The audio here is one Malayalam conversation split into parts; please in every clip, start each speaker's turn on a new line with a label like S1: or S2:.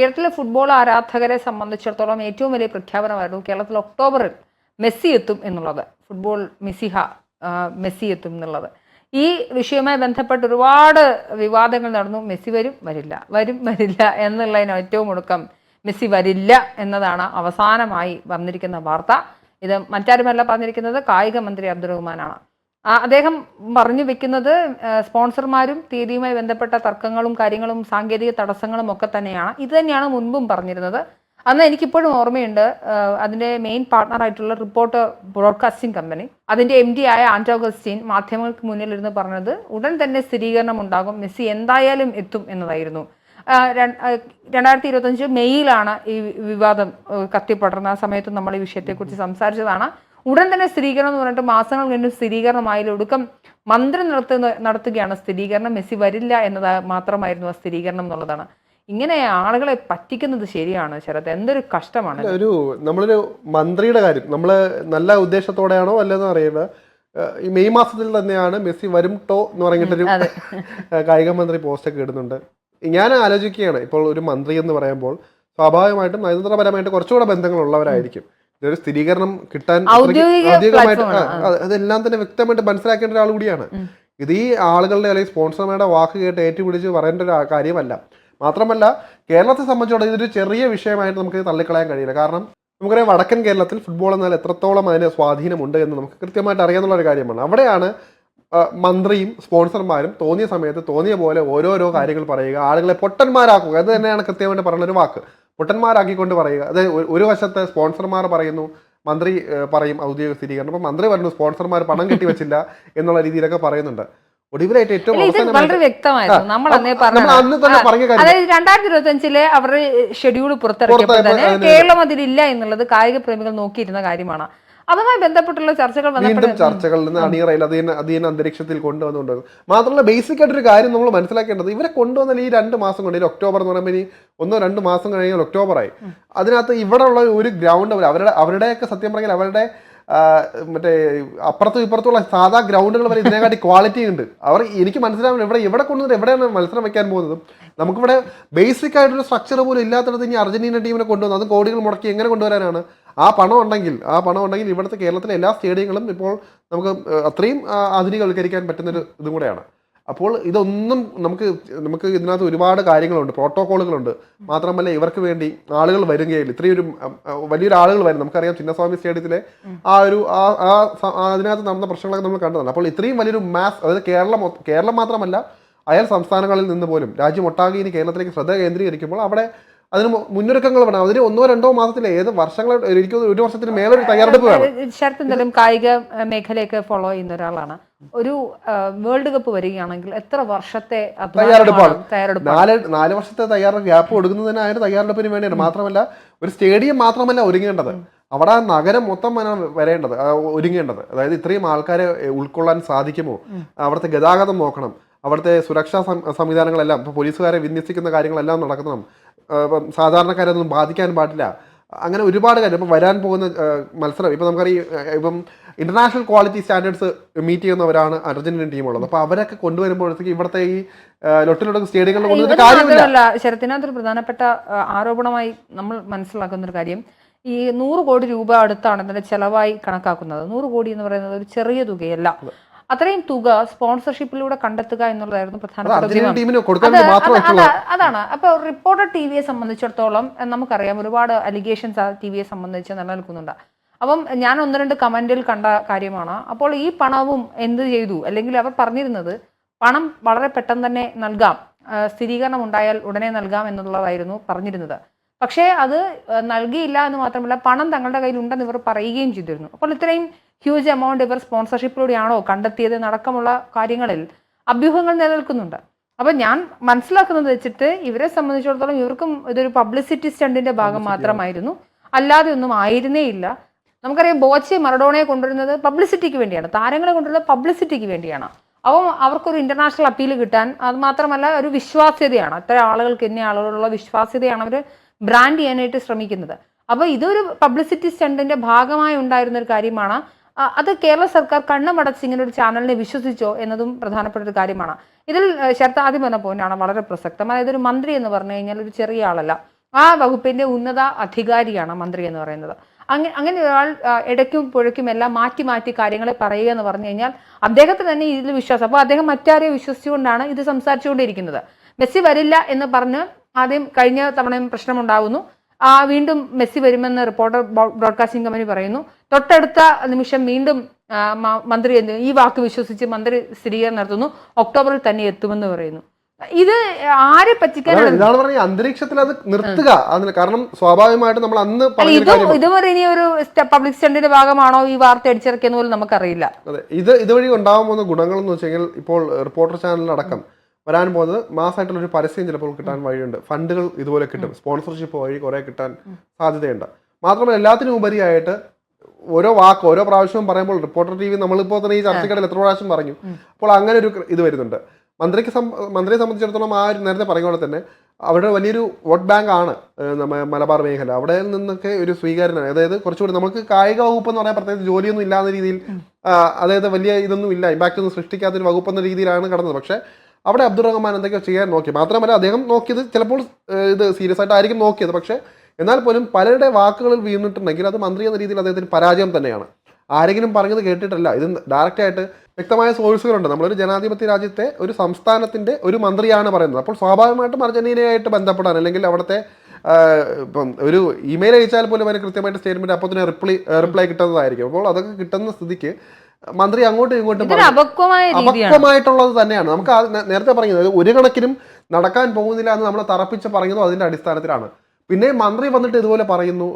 S1: കേരളത്തിലെ ഫുട്ബോൾ ആരാധകരെ സംബന്ധിച്ചിടത്തോളം ഏറ്റവും വലിയ പ്രഖ്യാപനമായിരുന്നു കേരളത്തിൽ ഒക്ടോബറിൽ മെസ്സി എത്തും എന്നുള്ളത്. ഫുട്ബോൾ മെസ്സിഹ മെസ്സി എത്തും എന്നുള്ളത്. ഈ വിഷയവുമായി ബന്ധപ്പെട്ട് ഒരുപാട് വിവാദങ്ങൾ നടന്നു. മെസ്സി വരും വരില്ല. വരും വരില്ല എന്നുള്ളതിന് ഏറ്റവും ഒടുക്കം മെസ്സി വരില്ല എന്നതാണ് അവസാനമായി വന്നിരിക്കുന്ന വാർത്ത. ഇത് മറ്റാരുമല്ല പറഞ്ഞിരിക്കുന്നത് കായിക മന്ത്രി അബ്ദുൾ റഹ്മാനാണ് ആ, അദ്ദേഹം പറഞ്ഞു വെക്കുന്നത് സ്പോൺസർമാരും തീയതിയുമായി ബന്ധപ്പെട്ട തർക്കങ്ങളും കാര്യങ്ങളും സാങ്കേതിക തടസ്സങ്ങളും ഒക്കെ തന്നെയാണ്. ഇത് തന്നെയാണ് മുൻപും പറഞ്ഞിരുന്നത്. അന്ന് എനിക്കിപ്പോഴും ഓർമ്മയുണ്ട് അതിന്റെ മെയിൻ പാർട്ണർ ആയിട്ടുള്ള റിപ്പോർട്ട് ബ്രോഡ്കാസ്റ്റിംഗ് കമ്പനി അതിന്റെ എം ഡി ആയ ആന്റോ ഗസ്റ്റീൻ മാധ്യമങ്ങൾക്ക് മുന്നിലിരുന്ന് പറഞ്ഞത് ഉടൻ തന്നെ സ്ഥിരീകരണം ഉണ്ടാകും. മെസ്സി എന്തായാലും എത്തും എന്നതായിരുന്നു. രണ്ടായിരത്തി ഇരുപത്തഞ്ച് മെയ്യിലാണ് ഈ വിവാദം കത്തിപ്പടർന്ന ആ സമയത്ത് നമ്മൾ ഈ വിഷയത്തെക്കുറിച്ച് സംസാരിച്ചതാണ്. ഉടൻ തന്നെ സ്ഥിരീകരണം എന്ന് പറഞ്ഞിട്ട് മാസങ്ങൾ കഴിഞ്ഞ് സ്ഥിരീകരണമായാലും ഒടുക്കം മന്ത്രി നടത്തുന്ന നടത്തുകയാണ്. സ്ഥിരീകരണം മെസ്സി വരില്ല എന്നത് മാത്രമായിരുന്നു ആ സ്ഥിരീകരണം എന്നുള്ളതാണ്. ഇങ്ങനെ ആളുകളെ പറ്റിക്കുന്നത് ശരിയാണ് ശരത്. എന്തൊരു കഷ്ടമാണ്.
S2: ഒരു നമ്മളൊരു മന്ത്രിയുടെ കാര്യം നമ്മൾ നല്ല ഉദ്ദേശത്തോടെയാണോ അല്ലെന്ന് അറിയില്ല. ഈ മെയ് മാസത്തിൽ തന്നെയാണ് മെസ്സി വരും ടോ എന്ന് പറഞ്ഞിട്ടൊരു കായിക മന്ത്രി പോസ്റ്റൊക്കെ ഇടുന്നുണ്ട്. ഞാൻ ആലോചിക്കുകയാണ് ഇപ്പോൾ ഒരു മന്ത്രി എന്ന് പറയുമ്പോൾ സ്വാഭാവികമായിട്ടും നയതന്ത്രപരമായിട്ട് കുറച്ചുകൂടെ ബന്ധങ്ങളുള്ളവരായിരിക്കും. ഇതൊരു സ്ഥിരീകരണം കിട്ടാൻ ഔദ്യോഗികമായിട്ട് അതെല്ലാം തന്നെ വ്യക്തമായിട്ട് മനസ്സിലാക്കേണ്ട ഒരാൾ കൂടിയാണ്. ഇത് ഈ ആളുകളുടെ അല്ലെങ്കിൽ സ്പോൺസർമാരുടെ വാക്ക് കേട്ട് ഏറ്റുപിടിച്ച് പറയേണ്ട ഒരു കാര്യമല്ല. മാത്രമല്ല കേരളത്തെ സംബന്ധിച്ചിടത്തോളം ഇതൊരു ചെറിയ വിഷയമായിട്ട് നമുക്ക് തള്ളിക്കളയാൻ കഴിയില്ല. കാരണം നമുക്കറിയാം വടക്കൻ കേരളത്തിൽ ഫുട്ബോൾ എന്നാൽ എത്രത്തോളം അതിന് സ്വാധീനമുണ്ട് എന്ന് നമുക്ക് കൃത്യമായിട്ട് അറിയാന്നുള്ള ഒരു കാര്യമാണ്. അവിടെയാണ് മന്ത്രിയും സ്പോൺസർമാരും തോന്നിയ സമയത്ത് തോന്നിയ പോലെ ഓരോരോ കാര്യങ്ങൾ പറയുക ആളുകളെ പൊട്ടന്മാരാക്കുക. അത് തന്നെയാണ് കൃത്യമായിട്ട് പറയുന്ന ഒരു വാക്ക്. പൊട്ടന്മാരാക്കിക്കൊണ്ട് പറയുക. അതായത് ഒരു- വശത്ത് സ്പോൺസർമാർ പറയുന്നു മന്ത്രി പറയും ഔദ്യോഗിക സ്ഥിരീകരണം. അപ്പൊ മന്ത്രി പറഞ്ഞു സ്പോൺസർമാർ പണം കെട്ടിവെച്ചില്ല എന്നുള്ള രീതിയിലൊക്കെ പറയുന്നുണ്ട്. ഒടുവിലായിട്ട് ഏറ്റവും
S1: വളരെ വ്യക്തമായിരുന്നു. നമ്മൾ അന്നേ
S2: തന്നെ
S1: അതായത് രണ്ടായിരത്തി ഇരുപത്തി അഞ്ചിലെ അവരുടെ ഷെഡ്യൂൾ പുറത്തിറക്കിയപ്പോൾ തന്നെ കേരളം അതിലില്ല എന്നുള്ളത് കായിക പ്രേമികൾ നോക്കിയിരുന്ന കാര്യമാണ്. അതുമായി ബന്ധപ്പെട്ടുള്ള ചർച്ചകൾ
S2: വീണ്ടും ചർച്ചകളിൽ നിന്ന് അണിയറയിൽ അത് അധീന അന്തരീക്ഷത്തിൽ കൊണ്ടുവന്നുകൊണ്ട് മാത്രമല്ല ബേസിക് ആയിട്ട് ഒരു കാര്യം നമ്മൾ മനസ്സിലാക്കേണ്ടത് ഇവരെ കൊണ്ടുവന്നാൽ ഈ രണ്ട് മാസം കൊണ്ട് ഒക്ടോബർ എന്ന് പറയുമ്പോൾ ഇനി ഒന്നോ രണ്ട് മാസം കഴിഞ്ഞാൽ ഒക്ടോബറായി. അതിനകത്ത് ഇവിടെ ഉള്ള ഒരു ഗ്രൗണ്ട് അവരുടെ അവരുടെയൊക്കെ സത്യം പറഞ്ഞാൽ അവരുടെ മറ്റേ അപ്പുറത്തും ഇപ്പുറത്തുള്ള സാധാ ഗ്രൗണ്ടുകൾ വരെ ഇതിനെക്കാട്ടി ക്വാളിറ്റി ഉണ്ട്. അവർ എനിക്ക് മനസ്സിലാവുന്നത് ഇവിടെ എവിടെ കൊണ്ടുവന്നിട്ട് എവിടെയാണ് മത്സരം വെക്കാൻ പോകുന്നത്? നമുക്കിവിടെ ബേസിക് ആയിട്ടൊരു സ്ട്രക്ചർ പോലും ഇല്ലാത്തടത്ത് ഇനി അർജന്റീന ടീമിനെ കൊണ്ടുവന്നു അത് കോടികൾ മുടക്കി എങ്ങനെ കൊണ്ടുവരാനാണ്? ആ പണം ഉണ്ടെങ്കിൽ ആ പണം ഉണ്ടെങ്കിൽ ഇവിടുത്തെ കേരളത്തിലെ എല്ലാ സ്റ്റേഡിയങ്ങളും ഇപ്പോൾ നമുക്ക് അത്രയും ആധുനികവൽക്കരിക്കാൻ പറ്റുന്നൊരു ഇതും കൂടെയാണ്. അപ്പോൾ ഇതൊന്നും നമുക്ക് നമുക്ക് ഇതിനകത്ത് ഒരുപാട് കാര്യങ്ങളുണ്ട് പ്രോട്ടോകോളുകളുണ്ട്. മാത്രമല്ല ഇവർക്ക് വേണ്ടി ആളുകൾ വരികയില്ല ഇത്രയും ഒരു വലിയൊരു ആളുകൾ വരും. നമുക്കറിയാം ചിന്നസ്വാമി സ്റ്റേഡിയത്തിലെ ആ ഒരു ആ അതിനകത്ത് നടന്ന പ്രശ്നങ്ങളൊക്കെ നമ്മൾ കണ്ടതാണ്. അപ്പോൾ ഇത്രയും വലിയൊരു മാസ് അതായത് കേരളം കേരളം മാത്രമല്ല അയൽ സംസ്ഥാനങ്ങളിൽ നിന്ന് പോലും രാജ്യമൊട്ടാകെ ഇനി കേരളത്തിലേക്ക് ശ്രദ്ധ കേന്ദ്രീകരിക്കുമ്പോൾ അവിടെ അതിന് മുന്നൊരുക്കങ്ങൾ വേണം. അതിന് ഒന്നോ രണ്ടോ മാസത്തിൽ ഏത് വർഷങ്ങൾ എനിക്ക് ഒരു വർഷത്തിന് മേലെ ഒരു തയ്യാറെടുപ്പ് വേണം.
S1: ശരത് എന്തായാലും കായിക മേഖലയൊക്കെ ഫോളോ ചെയ്യുന്ന ഒരാളാണ്. ഒരു വേൾഡ് കപ്പ് വരികയാണെങ്കിൽ എത്ര വർഷത്തെ
S2: തയ്യാറെടുപ്പാണ്. നാല് നാല് വർഷത്തെ തയ്യാറെടുപ്പ് ഗ്യാപ്പ് കൊടുക്കുന്നതിന് അതിന് തയ്യാറെടുപ്പിന് വേണ്ടിയാണ്. മാത്രമല്ല ഒരു സ്റ്റേഡിയം മാത്രമല്ല ഒരുങ്ങേണ്ടത്. അവിടെ ആ നഗരം മൊത്തം വരേണ്ടത് ഒരുങ്ങേണ്ടത്. അതായത് ഇത്രയും ആൾക്കാരെ ഉൾക്കൊള്ളാൻ സാധിക്കുമോ? അവിടുത്തെ ഗതാഗതം നോക്കണം. അവിടുത്തെ സുരക്ഷാ സംവിധാനങ്ങളെല്ലാം ഇപ്പോൾ പോലീസുകാരെ വിന്യസിക്കുന്ന കാര്യങ്ങളെല്ലാം നടക്കണം. ആ, ഇപ്പം സാധാരണക്കാരൊന്നും ബാധിക്കാൻ പാടില്ല. അങ്ങനെ ഒരുപാട് കാര്യം. ഇപ്പം വരാൻ പോകുന്ന മത്സരം. ഇപ്പം നമുക്കറിയാം ഇപ്പം ഇന്റർനാഷണൽ ക്വാളിറ്റി സ്റ്റാൻഡേർഡ്സ് മീറ്റ് ചെയ്യുന്നവരാണ് അർജന്റീനൻ ടീമുള്ളത് അപ്പോൾ അവരൊക്കെ കൊണ്ടുവരുമ്പോഴത്തേക്ക് ഇവിടുത്തെ ഈ ലൊട്ടിലൊട്ടൊക്കെ സ്റ്റേഡിയങ്ങളിൽ കൊണ്ടുവന്നിട്ട് കാര്യമില്ല.
S1: ശരത്തിനകത്തൊരു പ്രധാനപ്പെട്ട ആരോപണമായി നമ്മൾ മനസ്സിലാക്കുന്ന ഒരു കാര്യം ഈ നൂറ് കോടി രൂപ അടുത്താണ് ഇതിന്റെ ചെലവായി കണക്കാക്കുന്നത്. നൂറ് കോടി എന്ന് പറയുന്നത് ഒരു ചെറിയ തുകയല്ല. അത്രയും തുക സ്പോൺസർഷിപ്പിലൂടെ കണ്ടെത്തുക എന്നുള്ളതായിരുന്നു
S2: പ്രധാന
S1: പ്രധാനപ്പെട്ട അതാണ്. അപ്പൊ റിപ്പോർട്ടർ ടി വിയെ സംബന്ധിച്ചിടത്തോളം നമുക്കറിയാം ഒരുപാട് അലിഗേഷൻസ് ആ ടി വിയെ സംബന്ധിച്ച് നിലനിൽക്കുന്നുണ്ട്. അപ്പം ഞാൻ ഒന്ന് രണ്ട് കമന്റിൽ കണ്ട കാര്യമാണ്. അപ്പോൾ ഈ പണവും എന്ത് ചെയ്തു? അല്ലെങ്കിൽ അവർ പറഞ്ഞിരുന്നത് പണം വളരെ പെട്ടെന്ന് തന്നെ നൽകാം. സ്ഥിരീകരണം ഉണ്ടായാൽ ഉടനെ നൽകാം എന്നുള്ളതായിരുന്നു പറഞ്ഞിരുന്നത്. പക്ഷേ അത് നൽകിയില്ല എന്ന് മാത്രമല്ല പണം തങ്ങളുടെ കയ്യിൽ ഉണ്ടെന്ന് ഇവർ പറയുകയും ചെയ്തിരുന്നു. അപ്പോൾ ഇത്രയും ഹ്യൂജ് എമൗണ്ട് ഇവർ സ്പോൺസർഷിപ്പിലൂടെയാണോ കണ്ടെത്തിയത് എന്നടക്കമുള്ള കാര്യങ്ങളിൽ അഭ്യൂഹങ്ങൾ നിലനിൽക്കുന്നുണ്ട്. അപ്പം ഞാൻ മനസ്സിലാക്കുന്നത് വെച്ചിട്ട് ഇവരെ സംബന്ധിച്ചിടത്തോളം ഇവർക്കും ഇതൊരു പബ്ലിസിറ്റി സ്റ്റണ്ടിന്റെ ഭാഗം മാത്രമായിരുന്നു. അല്ലാതെ ഒന്നും ആയിരുന്നേ ഇല്ല. നമുക്കറിയാം ബോച്ചി മറഡോണയെ കൊണ്ടുവരുന്നത് പബ്ലിസിറ്റിക്ക് വേണ്ടിയാണ്. താരങ്ങളെ കൊണ്ടുവരുന്നത് പബ്ലിസിറ്റിക്ക് വേണ്ടിയാണ്. അപ്പം അവർക്കൊരു ഇന്റർനാഷണൽ അപ്പീൽ കിട്ടാൻ അത് മാത്രമല്ല ഒരു വിശ്വാസ്യതയാണ്. അത്ര ആളുകൾക്ക് ഇന്ന ആളുകളുള്ള വിശ്വാസ്യതയാണ് അവർ ബ്രാൻഡ് ചെയ്യാനായിട്ട് ശ്രമിക്കുന്നത്. അപ്പോൾ ഇതൊരു പബ്ലിസിറ്റി സ്റ്റണ്ടിന്റെ ഭാഗമായി ഉണ്ടായിരുന്ന ഒരു കാര്യമാണ് അത് കേരള സർക്കാർ കണ്ണുമടച്ച് ഇങ്ങനെ ഒരു ചാനലിനെ വിശ്വസിച്ചോ എന്നതും പ്രധാനപ്പെട്ട ഒരു കാര്യമാണ്. ഇതിൽ ശരത് ആദ്യം പറഞ്ഞ പോയിന്റാണ് വളരെ പ്രസക്തം. അതായത് ഒരു മന്ത്രി എന്ന് പറഞ്ഞു കഴിഞ്ഞാൽ ഒരു ചെറിയ ആളല്ല. ആ വകുപ്പിന്റെ ഉന്നത അധികാരിയാണ് മന്ത്രി എന്ന് പറയുന്നത്. അങ്ങനെ അങ്ങനെ ഒരാൾ ഇടയ്ക്കും പുഴയ്ക്കും എല്ലാം മാറ്റി മാറ്റി കാര്യങ്ങളെ പറയുക എന്ന് പറഞ്ഞു കഴിഞ്ഞാൽ അദ്ദേഹത്തിന് തന്നെ ഇതിൽ വിശ്വാസം. അപ്പോൾ അദ്ദേഹം മറ്റാരെയും വിശ്വസിച്ചുകൊണ്ടാണ് ഇത് സംസാരിച്ചുകൊണ്ടിരിക്കുന്നത്. മെസ്സി വരില്ല എന്ന് പറഞ്ഞ് ആദ്യം കഴിഞ്ഞ തവണയും പ്രശ്നമുണ്ടാകുന്നു വീണ്ടും മെസ്സി വരുമെന്ന് റിപ്പോർട്ടർ ബ്രോഡ്കാസ്റ്റിംഗ് കമ്പനി പറയുന്നു. തൊട്ടടുത്ത നിമിഷം വീണ്ടും മന്ത്രി എന്ത് ഈ വാക്ക് വിശ്വസിച്ച് മന്ത്രി സ്ഥിരീകരണം നടത്തുന്നു. ഒക്ടോബറിൽ തന്നെ എത്തുമെന്ന് പറയുന്നു. ഇത് ആരെ പറ്റിക്കാനാണ്?
S2: ഇതാണ് പറഞ്ഞ അന്തരീക്ഷത്തിൽ അത് നിർത്തുക. അതിന് കാരണം സ്വാഭാവികമായിട്ട് നമ്മൾ അന്ന്
S1: ഇതും ഇനി ഒരു പബ്ലിക് സ്റ്റണ്ടിന്റെ ഭാഗമാണോ ഈ വാർത്ത അടിച്ചിറക്കിയെന്ന് പോലും നമുക്കറിയില്ല.
S2: അതെ ഇത് ഇതുവഴി ഉണ്ടാകാൻ പോകുന്ന ഗുണങ്ങൾ എന്ന് വെച്ചെങ്കിൽ ഇപ്പോൾ റിപ്പോർട്ടർ ചാനലിലടക്കം വരാൻ പോകുന്നത് മാസമായിട്ടുള്ള ഒരു പരസ്യം ചിലപ്പോൾ കിട്ടാൻ വഴിയുണ്ട്. ഫണ്ടുകൾ ഇതുപോലെ കിട്ടും. സ്പോൺസർഷിപ്പ് വഴി കുറെ കിട്ടാൻ സാധ്യതയുണ്ട്. മാത്രമല്ല എല്ലാത്തിനും ഉപരിയായിട്ട് ഓരോ വാക്ക് ഓരോ പ്രാവശ്യവും പറയുമ്പോൾ റിപ്പോർട്ടർ ടി വി നമ്മളിപ്പോൾ തന്നെ ഈ ചർച്ചക്കിടയിൽ എത്ര പ്രാവശ്യം പറഞ്ഞു. അപ്പോൾ അങ്ങനെ ഒരു ഇത് വരുന്നുണ്ട്. മന്ത്രിക്ക് മന്ത്രിയെ സംബന്ധിച്ചിടത്തോളം ആ ഒരു നേരത്തെ പറഞ്ഞ പോലെ തന്നെ അവിടെ വലിയൊരു വോട്ട് ബാങ്ക് ആണ് മലബാർ മേഖല. അവിടെ നിന്നൊക്കെ ഒരു സ്വീകാര്യനാണ്. അതായത് കുറച്ചുകൂടി നമുക്ക് കായിക വകുപ്പ് എന്ന് പറയാൻ പ്രത്യേകിച്ച് ജോലിയൊന്നും ഇല്ലാത്ത രീതിയിൽ അതായത് വലിയ ഇതൊന്നും ഇല്ല. ഇമ്പാക്റ്റ് ഒന്നും സൃഷ്ടിക്കാത്തൊരു വകുപ്പ് എന്ന രീതിയിലാണ് കടന്നത്. പക്ഷേ അവിടെ അബ്ദുറഹ്മാൻ എന്തൊക്കെയോ ചെയ്യാൻ നോക്കി. മാത്രമല്ല അദ്ദേഹം നോക്കിയത് ചിലപ്പോൾ ഇത് സീരിയസ് ആയിട്ടായിരിക്കും നോക്കിയത്. പക്ഷേ എന്നാൽ പോലും പലരുടെ വാക്കുകളിൽ വീണിട്ടുണ്ടെങ്കിൽ അത് മന്ത്രി എന്ന രീതിയിൽ അദ്ദേഹത്തിന് പരാജയം തന്നെയാണ്. ആരെങ്കിലും പറഞ്ഞത് കേട്ടിട്ടല്ല. ഇത് ഡയറക്റ്റ് ആയിട്ട് വ്യക്തമായ സോഴ്സുകളുണ്ട് നമ്മളൊരു ജനാധിപത്യ രാജ്യത്തെ ഒരു സംസ്ഥാനത്തിന്റെ ഒരു മന്ത്രിയാണ് പറയുന്നത്. അപ്പോൾ സ്വാഭാവികമായിട്ടും അർജന്റീനയായിട്ട് ബന്ധപ്പെടാൻ അല്ലെങ്കിൽ അവിടുത്തെ ഇപ്പം ഒരു ഇമെയിൽ അയച്ചാൽ പോലും അവർ കൃത്യമായിട്ട് സ്റ്റേറ്റ്മെന്റ് അപ്പോൾ തന്നെ റിപ്ലൈ റിപ്ലൈ കിട്ടുന്നതായിരിക്കും. അപ്പോൾ അതൊക്കെ കിട്ടുന്ന സ്ഥിതിക്ക് മന്ത്രി അങ്ങോട്ടും ഇങ്ങോട്ടും അപക്വമായിട്ടുള്ളത് തന്നെയാണ്. നമുക്ക് നേരത്തെ പറഞ്ഞത് ഒരു കണക്കിനും നടക്കാൻ പോകുന്നില്ല എന്ന് നമ്മൾ തറപ്പിച്ച് പറയുന്നത് അതിന്റെ അടിസ്ഥാനത്തിലാണ്. പിന്നെ മന്ത്രി വന്നിട്ട് ഇതുപോലെ പറയുന്നു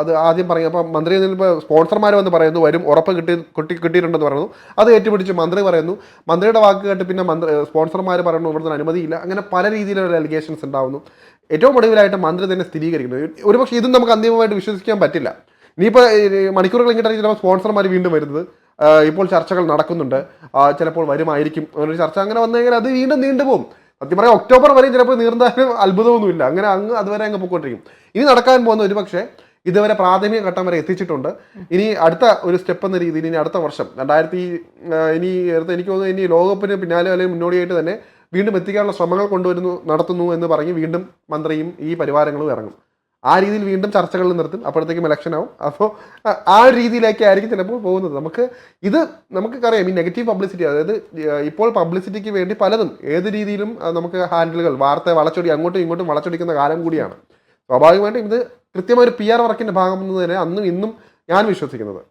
S2: അത് ആദ്യം പറയും അപ്പം മന്ത്രി ഇപ്പോൾ സ്പോൺസർമാർ വന്ന് പറയുന്നു വരും ഉറപ്പ് കിട്ടി കിട്ടി കിട്ടിയിട്ടുണ്ടെന്ന് പറയുന്നു. അത് ഏറ്റുപിടിച്ച് മന്ത്രി പറയുന്നു. മന്ത്രിയുടെ വാക്ക് കേട്ട് പിന്നെ മന്ത്രി സ്പോൺസർമാർ പറയുന്നു ഇവിടുന്ന് അനുമതിയില്ല അങ്ങനെ പല രീതിയിലുള്ള അലിഗേഷൻസ് ഉണ്ടാവുന്നു. ഏറ്റവും ഒടുവിലായിട്ട് മന്ത്രി തന്നെ സ്ഥിരീകരിക്കുന്നു. ഒരുപക്ഷെ ഇതും നമുക്ക് അന്തിമമായിട്ട് വിശ്വസിക്കാൻ പറ്റില്ല. ഇനിയിപ്പോൾ മണിക്കൂറുകൾ ഇങ്ങോട്ട് ചിലപ്പോൾ സ്പോൺസർമാർ വീണ്ടും വരുന്നത്. ഇപ്പോൾ ചർച്ചകൾ നടക്കുന്നുണ്ട്. ചിലപ്പോൾ വരുമായിരിക്കും. അങ്ങനെ ചർച്ച അങ്ങനെ വന്നു കഴിഞ്ഞാൽ അത് വീണ്ടും നീണ്ടുപോകും സത്യം പറയാം ഒക്ടോബർ വരെ ചിലപ്പോൾ നീർന്നാലും അത്ഭുതമൊന്നുമില്ല. അങ്ങനെ അങ്ങ് അതുവരെ അങ്ങ് പോയിക്കൊണ്ടിരിക്കും. ഇനി നടക്കാൻ പോകുന്ന ഒരു പക്ഷേ ഇതുവരെ പ്രാഥമിക ഘട്ടം വരെ എത്തിച്ചിട്ടുണ്ട്. ഇനി അടുത്ത ഒരു സ്റ്റെപ്പ് എന്ന രീതിയിൽ ഇനി അടുത്ത വർഷം രണ്ടായിരത്തി ഇനി എനിക്ക് തോന്നുന്നു ഇനി ലോകകപ്പിന് പിന്നാലെ അല്ലെങ്കിൽ മുന്നോടിയായിട്ട് തന്നെ വീണ്ടും എത്തിക്കാനുള്ള ശ്രമങ്ങൾ കൊണ്ടുവരുന്നു നടത്തുന്നു എന്ന് പറഞ്ഞ് വീണ്ടും മന്ത്രിയും ഈ പരിവാരങ്ങളും ഇറങ്ങും. ആ രീതിയിൽ വീണ്ടും ചർച്ചകൾ നിർത്തും. അപ്പോഴത്തേക്കും ഇലക്ഷൻ ആവും. അപ്പോൾ ആ രീതിയിലേക്ക് ആയിരിക്കും ചിലപ്പോൾ പോകുന്നത്. നമുക്ക് ഇത് നമുക്കറിയാം ഈ നെഗറ്റീവ് പബ്ലിസിറ്റി അതായത് ഇപ്പോൾ പബ്ലിസിറ്റിക്ക് വേണ്ടി പലതും ഏത് രീതിയിലും നമുക്ക് ഹാൻഡിലുകൾ വാർത്ത വളച്ചൊടി അങ്ങോട്ടും ഇങ്ങോട്ടും വളച്ചൊടിക്കുന്ന കാലം കൂടിയാണ്. സ്വാഭാവികമായിട്ടും ഇത് കൃത്യമായ ഒരു പി ആർ വർക്കിന്റെ ഭാഗം തന്നെ അന്നും ഇന്നും ഞാൻ വിശ്വസിക്കുന്നത്.